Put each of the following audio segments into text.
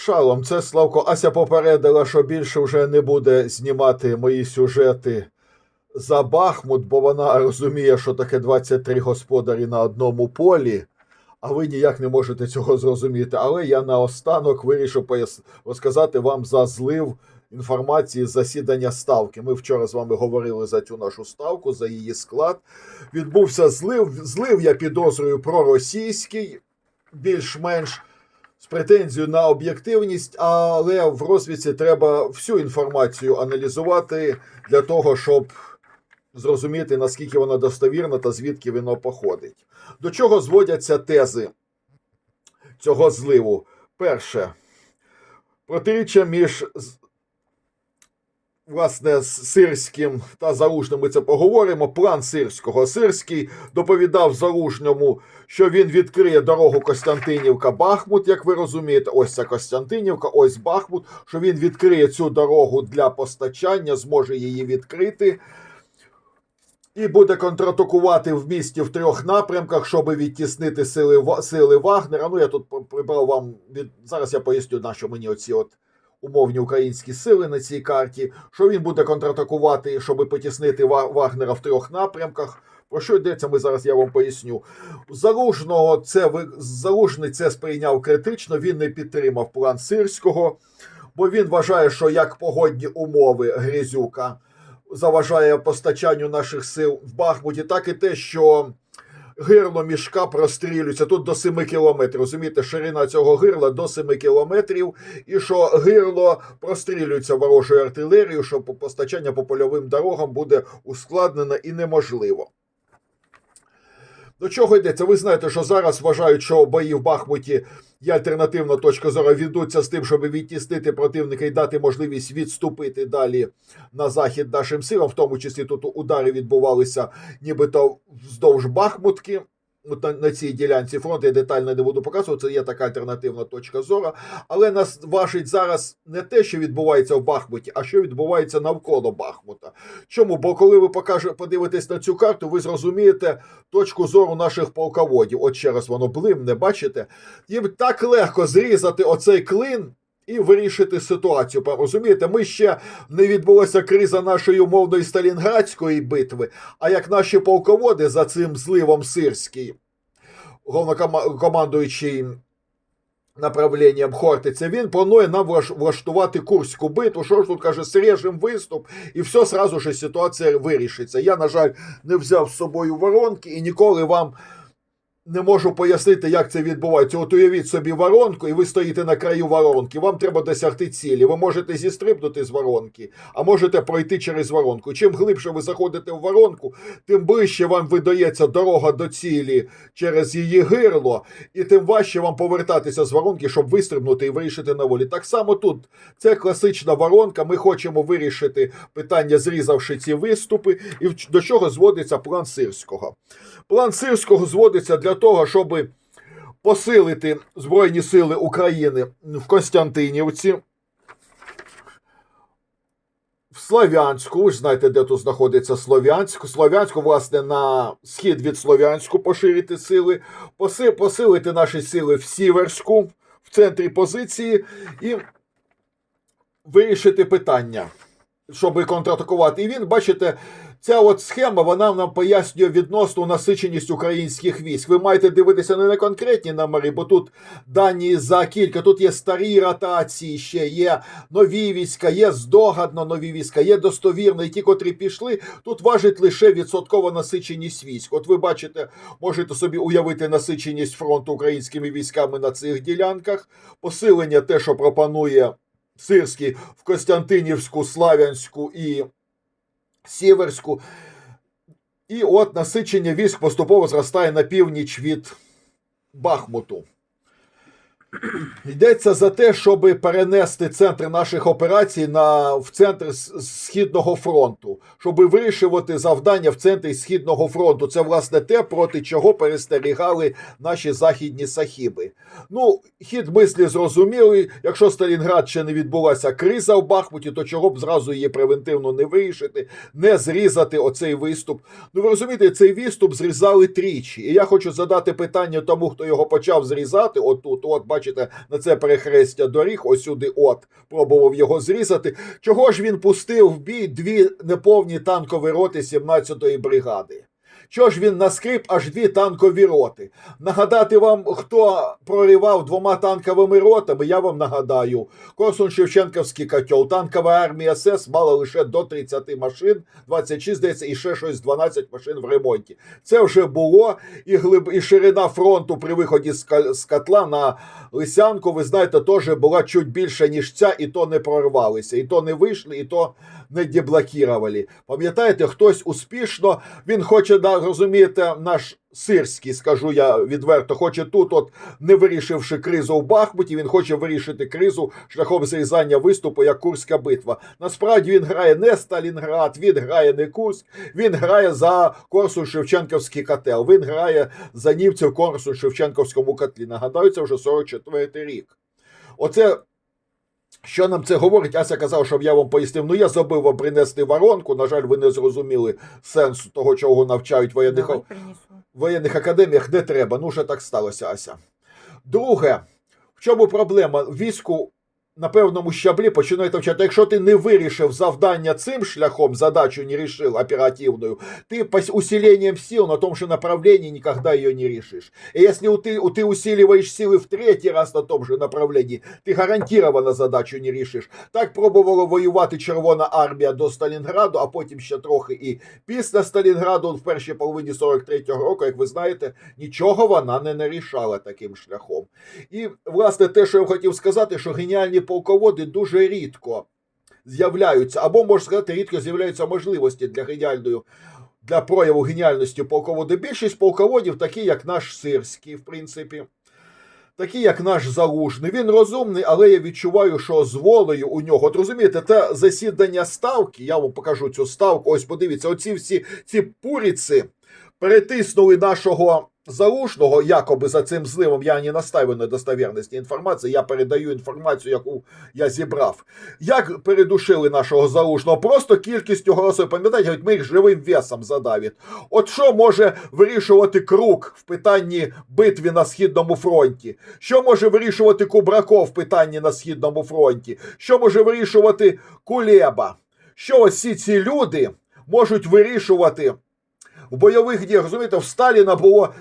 Шалом, це Славко. Ася попередила, що більше вже не буде знімати мої сюжети за Бахмут, бо вона розуміє, що таке 23 господарі на одному полі, а ви ніяк не можете цього зрозуміти. Але я наостанок вирішив пояс... розказати вам за злив інформації з засідання ставки. Ми вчора з вами говорили за цю нашу ставку, за її склад. Відбувся злив. Злив, я підозрюю, проросійський, більш-менш з претензією на об'єктивність, але в розвідці треба всю інформацію аналізувати для того, щоб зрозуміти, наскільки вона достовірна та звідки воно походить. До чого зводяться тези цього зливу? Перше, протиріччя між власне з Сирським та Заружним ми це поговоримо. План Сирського. Сирський доповідав Заружньому, що він відкриє дорогу Костянтинівка-Бахмут, як ви розумієте. Ось ця Костянтинівка, ось Бахмут. Що він відкриє цю дорогу для постачання, зможе її відкрити. І буде контратакувати в місті в трьох напрямках, щоб відтіснити сили, сили Вагнера. Ну, я тут при- прибрав вам від зараз. Я поясню, на що мені оці от умовні українські сили на цій карті. Що він буде контратакувати, щоб потіснити Вагнера в трьох напрямках. Про що йдеться, ми зараз я вам поясню. Залужного це Залужний це сприйняв критично. Він не підтримав план Сирського, бо він вважає, що як погодні умови Грізюка заважає постачанню наших сил в Бахмуті, так і те, що гирло мішка прострілюється тут до 7 кілометрів. Розумієте, ширина цього гирла до 7 кілометрів, і що гирло прострілюється ворожою артилерією, що по- постачання по польовим дорогам буде ускладнено і неможливо. До чого йдеться? Ви знаєте, що зараз вважають, що бої в Бахмуті є альтернативна точка зору, ведуться з тим, щоб відтіснити противника і дати можливість відступити далі на захід нашим силам, в тому числі тут удари відбувалися нібито вздовж Бахмутки. От на, цій ділянці фронту я детально не буду показувати, це є така альтернативна точка зору. Але нас важить зараз не те, що відбувається в Бахмуті, а що відбувається навколо Бахмута. Чому? Бо коли ви покаже, подивитесь на цю карту, ви зрозумієте точку зору наших полководів. От ще раз воно блимне, бачите? Їм так легко зрізати оцей клин і вирішити ситуацію. Розумієте, ми ще не відбулася криза нашої умовної Сталінградської битви. А як наші полководи за цим зливом сирський, головнокомандуючий направленням Хортиця, він планує нам влаштувати Курську битву. Що ж тут каже, срежем виступ, і все сразу ж ситуація вирішиться. Я, на жаль, не взяв з собою воронки і ніколи вам. Не можу пояснити, як це відбувається. От уявіть собі воронку, і ви стоїте на краю воронки. Вам треба досягти цілі. Ви можете зістрибнути з воронки, а можете пройти через воронку. Чим глибше ви заходите в воронку, тим ближче вам видається дорога до цілі через її гирло, і тим важче вам повертатися з воронки, щоб вистрибнути і вирішити на волі. Так само тут це класична воронка. Ми хочемо вирішити питання, зрізавши ці виступи, і до чого зводиться план Сирського. План Сирського зводиться для того, щоб посилити Збройні сили України в Костянтинівці, в Слов'янську. Ви ж знаєте, де тут знаходиться Слов'янськ. Слов'янську, власне, на схід від Слов'янську поширити сили, поси- посилити наші сили в Сіверську, в центрі позиції і вирішити питання, щоб контратакувати. І він, бачите, Ця от схема вона нам пояснює відносну насиченість українських військ. Ви маєте дивитися не на конкретні номери, бо тут дані за кілька. Тут є старі ротації, ще є нові війська, є здогадно нові війська, є достовірно, і ті, котрі пішли. Тут важить лише відсоткова насиченість військ. От ви бачите, можете собі уявити насиченість фронту українськими військами на цих ділянках, посилення, те, що пропонує Сирський в Костянтинівську, Славянську і Сіверську. І от насичення військ поступово зростає на північ від Бахмуту. Йдеться за те, щоб перенести центр наших операцій на, в центр Східного фронту, щоб вирішувати завдання в центрі Східного фронту. Це, власне, те, проти чого перестерігали наші західні сахіби. Ну, хід мислі зрозумілий. Якщо Сталінград ще не відбулася криза в Бахмуті, то чого б зразу її превентивно не вирішити, не зрізати оцей виступ. Ну, ви розумієте, цей виступ зрізали тричі. І я хочу задати питання тому, хто його почав зрізати. Отут, от, бачите, бачите, на це перехрестя доріг, ось сюди от, пробував його зрізати. Чого ж він пустив в бій дві неповні танкові роти 17-ї бригади? Чого ж він наскрип аж дві танкові роти? Нагадати вам, хто проривав двома танковими ротами, я вам нагадаю. Корсун Шевченківський котел. Танкова армія СС мала лише до 30 машин, 26, здається, і ще щось 12 машин в ремонті. Це вже було, і, глиб, і ширина фронту при виході з котла на Лисянку, ви знаєте, теж була чуть більше, ніж ця, і то не прорвалися, і то не вийшли, і то не деблокували. Пам'ятаєте, хтось успішно, він хоче, да, розумієте, наш сирський, скажу я відверто, хоче тут, от не вирішивши кризу в Бахмуті, він хоче вирішити кризу шляхом зрізання виступу як Курська битва. Насправді він грає не Сталінград, він грає не Курськ, він грає за Корсун Шевченківський котел. Він грає за німців в Корсун Шевченківському котлі. Нагадаю, це вже 44-й рік. Оце що нам це говорить? Ася казав, щоб я вам пояснив. Ну я забив вам принести воронку. На жаль, ви не зрозуміли сенсу того, чого навчають воєнних, Давай воєнних академіях. Не треба. Ну, вже так сталося, Ася. Друге, в чому проблема? Війську на певному щаблі починають навчати. Якщо ти не вирішив завдання цим шляхом, задачу не решил оперативную, ты по с- усилением сил на том же направлении никогда ее не решишь. И если у ты, у ты усиливаешь силы в третий раз на том же направлении, ти гарантированно задачу не рішиш. Так пробувала воювати Червона армія до Сталінграду, а потім ще трохи і після Сталінграду в першій половині 43-го року, як ви знаєте, нічого вона не нарішала таким шляхом. І, власне, те, що я хотів сказати, що геніальні полководи дуже рідко з'являються, або можна сказати, рідко з'являються можливості для геніальної. Для прояву геніальності полковода. Більшість полководів, такі як наш Сирський, в принципі, такі як наш Залужний. Він розумний, але я відчуваю, що з волею у нього. От розумієте, те засідання ставки, я вам покажу цю ставку. Ось подивіться, оці всі ці пуріці перетиснули нашого залужного, якоби за цим зливом. Я не настаю на достовірності інформації, я передаю інформацію, яку я зібрав. Як передушили нашого залужного? Просто кількістю голосів. Пам'ятаєте, ми їх живим весом задавить. От що може вирішувати круг в питанні битви на Східному фронті? Що може вирішувати Кубраков в питанні на Східному фронті? Що може вирішувати Кулеба? Що ось ці люди можуть вирішувати в бойових діях? Розумієте, в Сталіна було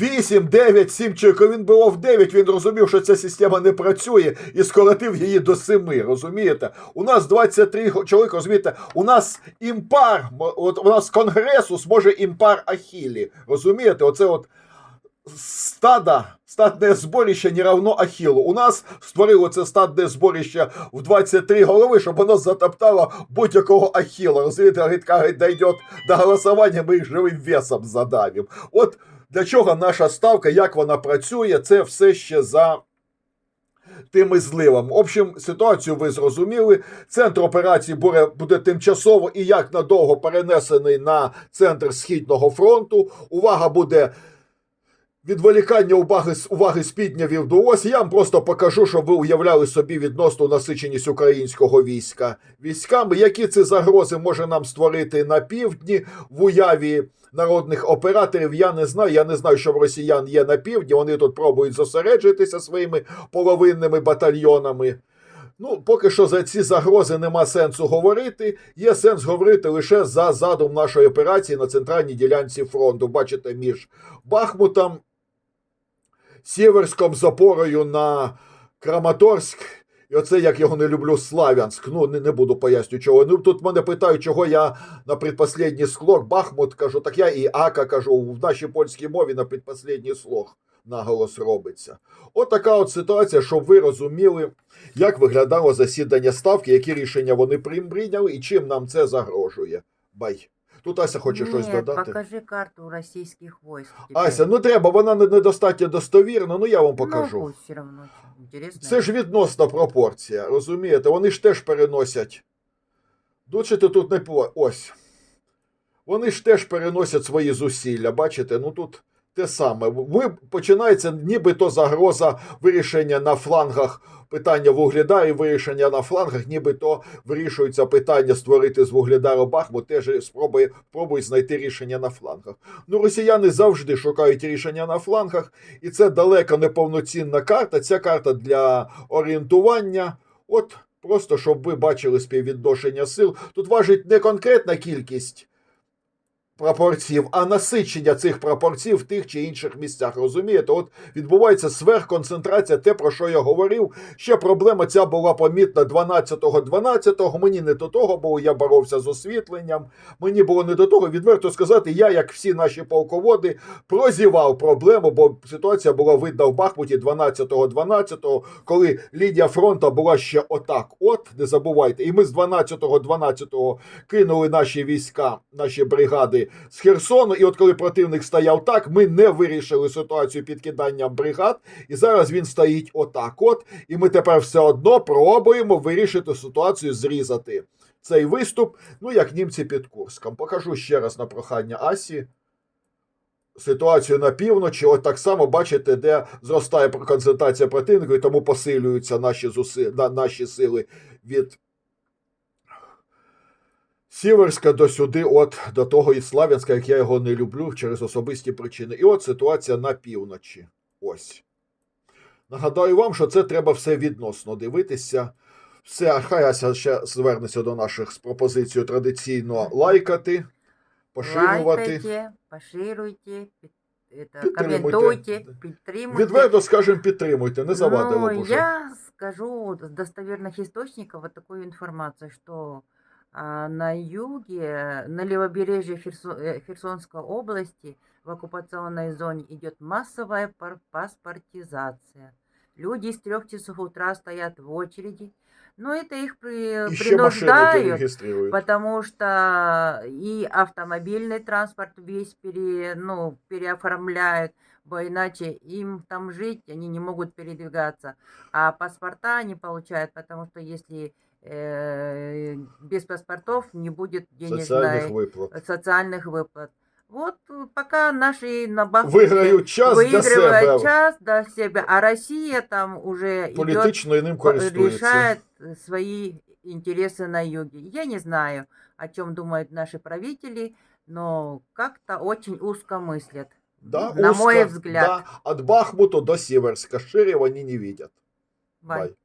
8, 9, 7 чоловік. Він було в 9, він розумів, що ця система не працює і скоротив її до 7, розумієте? У нас 23 чоловіка, розумієте, у нас імпар, от у нас конгресус може імпар Ахілі, розумієте? Оце от стада, статне зборище не равно Ахілу. У нас створило це статне зборище в 23 голови, щоб воно затоптало будь-якого Ахіла. Розумієте, говорить, дійде до голосування, ми їх живим весом задавимо. От для чого наша ставка, як вона працює, це все ще за тими зливами. В общем, ситуацію ви зрозуміли. Центр операції буде, буде тимчасово і як надовго перенесений на центр Східного фронту. Увага буде. Відволікання уваги, уваги з піднявів до ось. Я вам просто покажу, щоб ви уявляли собі відносну насиченість українського війська військами, які ці загрози може нам створити на півдні в уяві народних операторів. Я не знаю. Я не знаю, що в росіян є на півдні. Вони тут пробують зосереджуватися своїми половинними батальйонами. Ну, поки що за ці загрози нема сенсу говорити. Є сенс говорити лише за задум нашої операції на центральній ділянці фронту. Бачите, між Бахмутом, Сєверськом, запорою на Краматорськ. І оце як його не люблю Славянськ. Ну, не, не буду пояснювати, чого. Ну, тут мене питають, чого я на предпоследній слог Бахмут кажу, так я і Ака кажу, в нашій польській мові на предпоследній слог наголос робиться. От така от ситуація, щоб ви розуміли, як виглядало засідання ставки, які рішення вони прийняли і чим нам це загрожує. Бай. Тут Ася хоче щось додати. покажи карту російських войск. тепер. Ася, ну треба, вона не- недостатньо достовірна, ну я вам покажу. Ну, все равно. Интересно. Це ж відносна пропорція, розумієте? Вони ж теж переносять. Бачите, тут не по. Ось. Вони ж теж переносять свої зусилля. Бачите, ну тут те саме. Ви починається нібито загроза вирішення на флангах питання Вугледар і вирішення на флангах, нібито вирішується питання створити з Вугледару Бахмут, теж спробує, пробують знайти рішення на флангах. Ну, росіяни завжди шукають рішення на флангах, і це далеко не повноцінна карта. Ця карта для орієнтування. От просто щоб ви бачили співвідношення сил. Тут важить не конкретна кількість пропорцій, а насичення цих пропорцій в тих чи інших місцях. Розумієте? От відбувається сверхконцентрація, те, про що я говорив. Ще проблема ця була помітна 12-го, 12-го. Мені не до того було, я боровся з освітленням. Мені було не до того. Відверто сказати, я, як всі наші полководи, прозівав проблему, бо ситуація була видна в Бахмуті 12-го, 12-го, коли лінія фронту була ще отак. От, не забувайте. І ми з 12-го, 12-го кинули наші війська, наші бригади з Херсону. І от коли противник стояв так, ми не вирішили ситуацію підкиданням бригад. І зараз він стоїть отак. От, і ми тепер все одно пробуємо вирішити ситуацію, зрізати цей виступ. Ну, як німці під Курском. Покажу ще раз на прохання Асі. Ситуацію на півночі, от так само бачите, де зростає концентрація противника, і тому посилюються наші, зуси, на, наші сили від Сіверська до сюди, от до того і Слав'янська, як я його не люблю через особисті причини. І от ситуація на півночі. Ось. Нагадаю вам, що це треба все відносно дивитися. Все, хай Ася ще звернеться до наших з пропозицією традиційно лайкати, поширювати. Лайкайте, это, Підтримуйте. коментуйте, підтримуйте. Відверто, скажемо, підтримуйте, не завадило Ну, я скажу источников вот такую информацию, что а, на юге, на левобережье э, Херсонской области в оккупационной зоне идет массовая паспортизация. Люди с трех часов утра стоят в очереди, но это их при- І ще машини принуждают, потому что и автомобильный транспорт весь пере, ну, переоформляют, бо иначе им там жить, они не могут передвигаться. А паспорта они получают, потому что если э, без паспортов не будет Соціальних денежной, виплат. социальных выплат. Вот э, пока наши на Бахмуте Виграють час для выигрывают себе. час до себя, а Россия там уже идет Політично і ним по- користується. решает э, свои интересы на юге. Я не знаю, о чем думают наши правители, но как-то очень узко мыслят. Да, на узко, мой взгляд. Да, от Бахмута до Сіверська. Шире вони не видять. Бай. Бай.